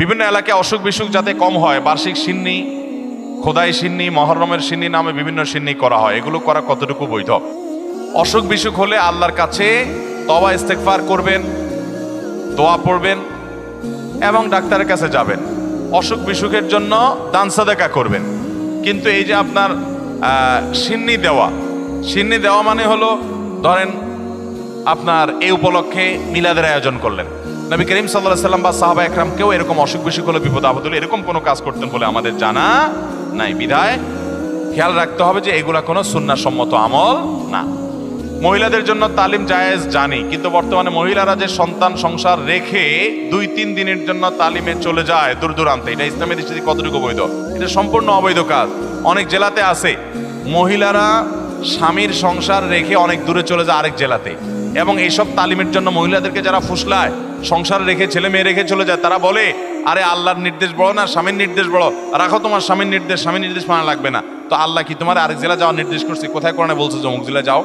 বিভিন্ন এলাকায় অসুখ বিসুখ যাতে কম হয়, বার্ষিক সিন্নি, খোদাই সিন্নি, মহরমের সিন্নি নামে বিভিন্ন সিন্নি করা হয়। এগুলো করা কতটুকু বৈধ? অসুখ বিসুখ হলে আল্লাহর কাছে তবা ইস্তেকফার করবেন, দোয়া পড়বেন এবং ডাক্তারের কাছে যাবেন। অসুখ বিসুখের জন্য দান সাদেকা করবেন। কিন্তু এই যে আপনার সিন্নি দেওয়া সিন্নি দেওয়া মানে হলো, ধরেন আপনার এই উপলক্ষে মিলাদের আয়োজন করলেন। নবী করিম সাল্লাহ সাল্লাম বা সাহাবা একরাম কেউ এরকম অসুখ বিসুখ হলে, বিপদ আপদ হলে, এরকম কোনো কাজ করতেন বলে আমাদের জানা নাই। বিধায় খেয়াল রাখতে হবে যে এগুলা কোনো সুন্নাসম্মত আমল না। মহিলাদের জন্য তালিম জায়েজ জানি, কিন্তু বর্তমানে মহিলারা যে সন্তান সংসার রেখে দুই তিন দিনের জন্য তালিমে চলে যায় দূর দূরান্তে এটা ইসলামের দৃষ্টিতে কতটুকু বৈধ এটা সম্পূর্ণ অবৈধ কাজ। অনেক জেলাতে আছে, মহিলারা স্বামীর সংসার রেখে অনেক দূরে চলে যায় আরেক জেলাতে। এবং এইসব তালিমের জন্য মহিলাদেরকে যারা ফুসলায়, সংসার রেখে, ছেলে মেয়ে রেখে চলে যায়, তারা বলে, আরে আল্লাহর নির্দেশ বড় না, স্বামীর নির্দেশ বড়। রাখো তোমার স্বামীর নির্দেশ স্বামীর নির্দেশ মানা লাগবে না। তো আল্লাহ কি তোমার আরেক জেলা যাওয়ার নির্দেশ করছে? কোথায় কোরআনে বলছে অমুক জেলা যাও?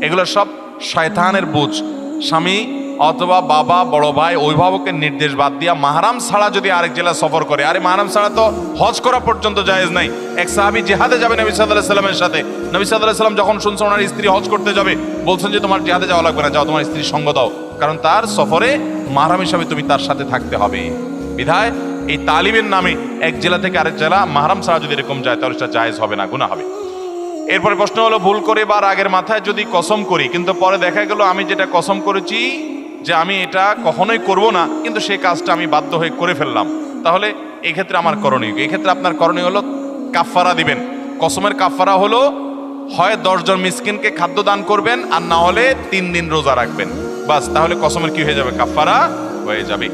এগুলো সব শয়তানের বুঝ। স্বামী অথবা বাবা, বড় ভাই, অভিভাবকের নির্দেশ বাদ দিয়া মাহারাম ছাড়া যদি আরেক জেলা সফর করে, আরে মাহারাম ছাড়া তো হজ করা পর্যন্ত জায়েজ নাই। এক সাহাবি জেহাদে যাবে নবী সাল্লাহ সাল্লামের সাথে। নবী সাল্লাহ সাল্লাম যখন শুনছে ওনার স্ত্রী হজ করতে যাবে, বলছেন যে তোমার জেহাদে যাওয়া লাগবে না, যাও তোমার স্ত্রীর সঙ্গ দাও। কারণ তার সফরে মাহারাম হিসাবে তুমি তার সাথে থাকতে হবে। বিধায় এই তালিমের নামে এক জেলা থেকে আরেক জেলা মাহারাম ছাড়া যদি এরকম যায়, তাহলে সেটা জায়েজ হবে না গুণা হবে। এরপরে প্রশ্ন হলো, ভুল করে বা আগের মাথায় যদি কসম করি, কিন্তু পরে দেখা গেল আমি যেটা কসম করেছি যে আমি এটা কখনোই করব না, কিন্তু সেই কাজটা আমি বাধ্য হয়ে করে ফেললাম। তাহলে এক্ষেত্রে ক্ষেত্রে আমার করণীয় এক্ষেত্রে আপনার করণীয় হলো কাফফারা দিবেন। কসমের কাফফারা হলো, হয় দশজন মিসকিনকে খাদ্য দান করবেন, আর না হলে তিন দিন রোজা রাখবেন। বাস, তাহলে কসমের কি হয়ে যাবে? কাফফারা হয়ে যাবে।